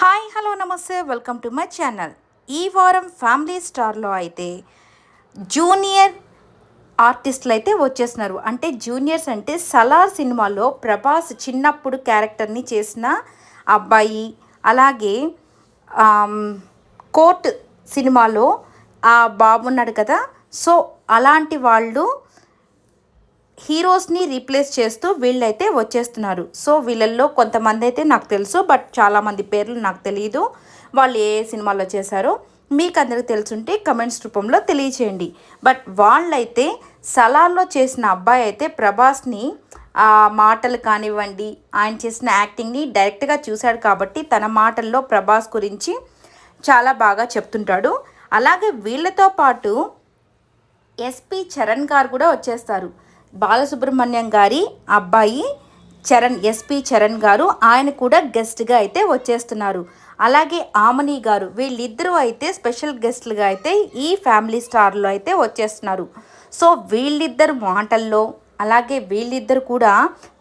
Hi hello నమస్తే welcome to my channel. ఈ వారం ఫ్యామిలీ స్టార్లో అయితే జూనియర్ ఆర్టిస్టులు అయితే వచ్చేసినారు అంటే జూనియర్స్ అంటే సలార్ సినిమాలో ప్రభాస్ చిన్నప్పుడు క్యారెక్టర్ని చేసిన అబ్బాయి అలాగే కోర్ట్ సినిమాలో ఆ బాబు ఉన్నాడు కదా. సో అలాంటి వాళ్ళు హీరోస్ని రీప్లేస్ చేస్తూ వీళ్ళైతే వచ్చేస్తున్నారు. సో వీళ్ళల్లో కొంతమంది అయితే నాకు తెలుసు బట్ చాలామంది పేర్లు నాకు తెలియదు వాళ్ళు ఏ సినిమాలో చేశారో మీకు అందరికి తెలుసుంటే కమెంట్స్ రూపంలో తెలియచేయండి. బట్ వాళ్ళైతే సలార్లో చేసిన అబ్బాయి అయితే ప్రభాస్ని ఆ మాటలు కానివ్వండి ఆయన చేసిన యాక్టింగ్ని డైరెక్ట్గా చూశాడు కాబట్టి తన మాటల్లో ప్రభాస్ గురించి చాలా బాగా చెప్తుంటాడు. అలాగే వీళ్ళతో పాటు ఎస్పి చరణ్ గారు కూడా వచ్చేస్తారు. బాలసుబ్రహ్మణ్యం గారి అబ్బాయి చరణ్ ఎస్పి చరణ్ గారు ఆయన కూడా గెస్ట్గా అయితే వచ్చేస్తున్నారు. అలాగే ఆమని గారు వీళ్ళిద్దరూ అయితే స్పెషల్ గెస్ట్లుగా అయితే ఈ ఫ్యామిలీ స్టార్లో అయితే వచ్చేస్తున్నారు. సో వీళ్ళిద్దరు మాటల్లో అలాగే వీళ్ళిద్దరు కూడా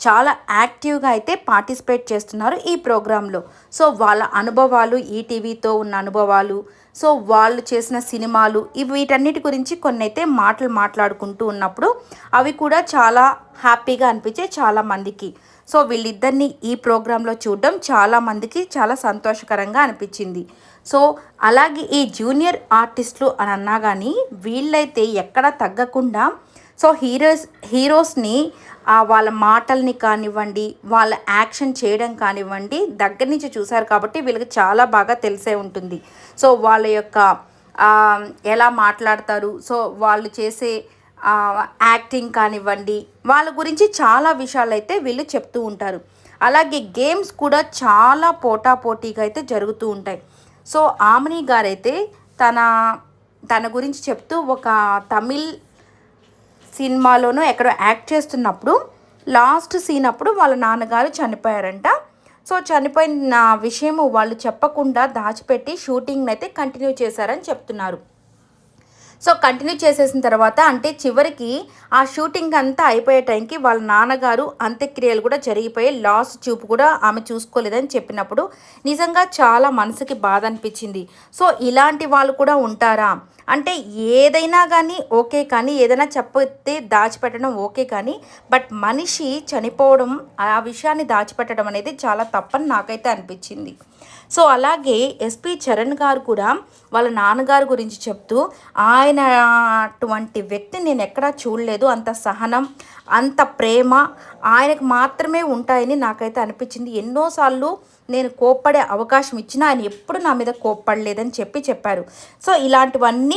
చాలా యాక్టివ్గా అయితే పార్టిసిపేట్ చేస్తున్నారు ఈ ప్రోగ్రాంలో. సో వాళ్ళ అనుభవాలు ఈటీవీతో ఉన్న అనుభవాలు సో వాళ్ళు చేసిన సినిమాలు ఇవి వీటన్నిటి గురించి కొన్ని అయితే మాటలు మాట్లాడుకుంటూ ఉన్నప్పుడు అవి కూడా చాలా హ్యాపీగా అనిపించే చాలా మందికి. సో వీళ్ళిద్దరిని ఈ ప్రోగ్రాంలో చూడడం చాలామందికి చాలా సంతోషకరంగా అనిపించింది. సో అలాగే ఈ జూనియర్ ఆర్టిస్టులు అని అన్నా కానీ వీళ్ళైతే ఎక్కడ తగ్గకుండా సో హీరోస్ హీరోస్ని వాళ్ళ మాటల్ని కానివ్వండి వాళ్ళ యాక్షన్ చేయడం కానివ్వండి దగ్గర నుంచి చూశారు కాబట్టి వీళ్ళకి చాలా బాగా తెలిసే ఉంటుంది. సో వాళ్ళ యొక్క ఎలా మాట్లాడతారు సో వాళ్ళు చేసే యాక్టింగ్ కానివ్వండి వాళ్ళ గురించి చాలా విషయాలు అయితే వీళ్ళు చెప్తూ ఉంటారు. అలాగే గేమ్స్ కూడా చాలా పోటాపోటీగా అయితే జరుగుతూ ఉంటాయి. సో ఆమ్ని గారైతే తన తన గురించి చెప్తూ ఒక తమిళ్ సినిమాలోనూ ఎక్కడో యాక్ట్ చేస్తున్నప్పుడు లాస్ట్ సీన్ అప్పుడు వాళ్ళ నాన్నగారు చనిపోయారంట. సో చనిపోయిన విషయం వాళ్ళు చెప్పకుండా దాచిపెట్టి షూటింగ్ని అయితే కంటిన్యూ చేశారని చెప్తున్నారు. సో కంటిన్యూ చేసేసిన తర్వాత అంటే చివరికి ఆ షూటింగ్ అంతా అయిపోయే టైంకి వాళ్ళ నాన్నగారు అంత్యక్రియలు కూడా జరిగిపోయి లాస్ట్ చూపు కూడా ఆమె చూసుకోలేదని చెప్పినప్పుడు నిజంగా చాలా మనసుకి బాధ అనిపించింది. సో ఇలాంటి వాళ్ళు కూడా ఉంటారా? అంటే ఏదైనా కానీ ఓకే కానీ ఏదైనా చెప్పితే దాచిపెట్టడం ఓకే కానీ బట్ మనిషి చనిపోవడం ఆ విషయాన్ని దాచిపెట్టడం అనేది చాలా తప్పని నాకైతే అనిపించింది. సో అలాగే ఎస్పి చరణ్ గారు కూడా వాళ్ళ నాన్నగారు గురించి చెప్తూ ఆయన అటువంటి వ్యక్తి నేను ఎక్కడా చూడలేదు అంత సహనం అంత ప్రేమ ఆయనకు మాత్రమే ఉంటాయని నాకైతే అనిపించింది. ఎన్నోసార్లు నేను కోప్పడే అవకాశం ఇచ్చినా ఆయన ఎప్పుడు నా మీద కోప్పడలేదని చెప్పి చెప్పారు. సో ఇలాంటివన్నీ